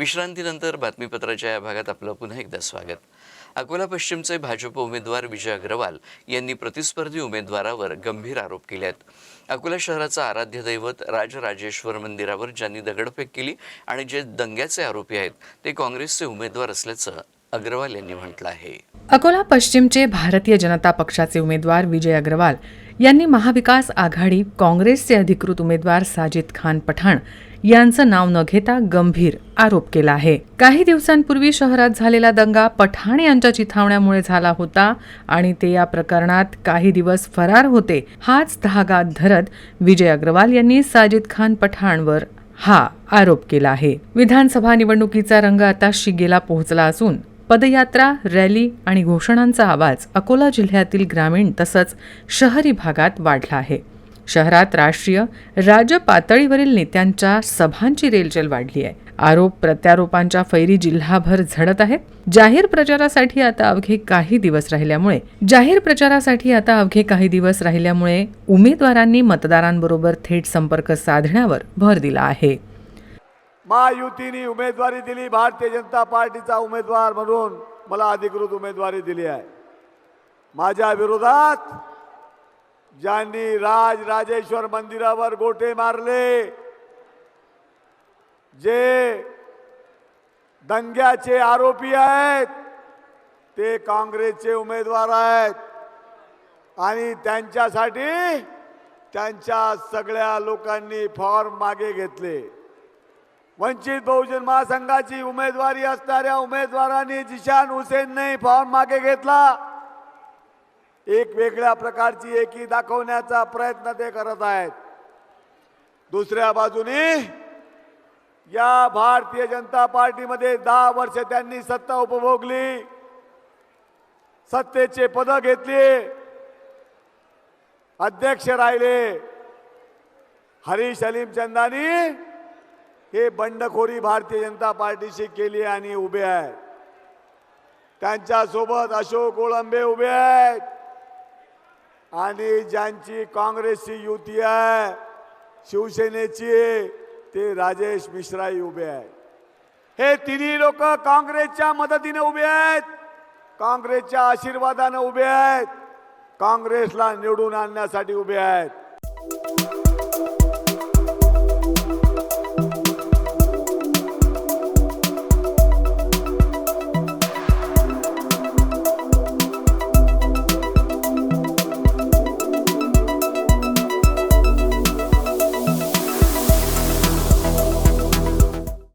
विश्रांतीनंतर बातमीपत्राच्या या भागात आपलं पुन्हा एकदा स्वागत. अकोला पश्चिमचे भाजप उमेदवार विजय अग्रवाल यांनी प्रतिस्पर्धी उमेदवारावर गंभीर आरोप केले आहेत अकोला शहराचं आराध्य दैवत राजराजेश्वर मंदिरावर ज्यांनी दगडफेक केली आणि जे दंग्याचे आरोपी आहेत ते काँग्रेसचे उमेदवार असल्याचं अग्रवाल यांनी म्हटलं आहे. अकोला पश्चिमचे भारतीय जनता पक्षाचे उमेदवार विजय अग्रवाल यांनी महाविकास आघाडी काँग्रेसचे अधिकृत उमेदवार साजिद खान पठाण यांचं नाव न घेता गंभीर आरोप केला आहे. काही दिवसांपूर्वी शहरात झालेला दंगा पठाण यांच्या चिथावण्यामुळे झाला होता आणि ते या प्रकरणात काही दिवस फरार होते हाच धागा धरत विजय अग्रवाल यांनी साजिद खान पठाणवर हा आरोप केला आहे. विधानसभा निवडणुकीचा रंग आता शिगेला पोहोचला असून पदयात्रा रॅली आणि घोषणांचा आवाज अकोला जिल्ह्यातील ग्रामीण तसंच शहरी भागात वाढला आहे. शहरात राष्ट्रीय राज्य पातळीवरील नेत्यांच्या सभांची रेलचेल वाढली आहे. आरोप प्रत्यारोपांच्या फैरी जिल्हाभर झडत आहेत जाहीर प्रचारासाठी आता अवघे काही दिवस राहिल्यामुळे जाहीर प्रचारासाठी आता अवघे काही दिवस राहिल्यामुळे उमेदवारांनी मतदारांबरोबर थेट संपर्क साधण्यावर भर दिला आहे. महायुतीने उमेदवारी दिली भारतीय जनता पार्टीचा उमेदवार म्हणून मला अधिकृत उमेदवारी दिली आहे. माझ्या विरोधात ज्यांनी राज राजेश्वर मंदिरावर गोटे मारले जे दंग्याचे आरोपी आहेत ते काँग्रेसचे उमेदवार आहेत. आणि त्यांच्यासाठी त्यांच्या सगळ्या लोकांनी फॉर्म मागे घेतले. वंचित बहुजन महासंघाची उमेदवारी असणाऱ्या उमेदवारांनी जिशान हुसेनने फॉर्म मागे घेतला. एक वेगळ्या प्रकारची एकी दाखवण्याचा प्रयत्न ते करत आहेत. दुसऱ्या बाजूने या भारतीय जनता पार्टीमध्ये दहा वर्ष त्यांनी सत्ता उपभोगली. सत्तेचे पद घेतली. अध्यक्ष राहिले. हरीश अलीम चंदानी हे बंडखोरी भारतीय जनता पार्टीशी केली आणि उभे आहेत. त्यांच्यासोबत अशोक कोळंबे उभे आहेत. आणि ज्यांची काँग्रेसची युती आहे शिवसेनेची ते राजेश मिश्राही उभे आहेत. हे तिन्ही लोक काँग्रेसच्या मदतीने उभे आहेत काँग्रेसच्या आशीर्वादाने उभे आहेत काँग्रेसला निवडून आणण्यासाठी उभे आहेत.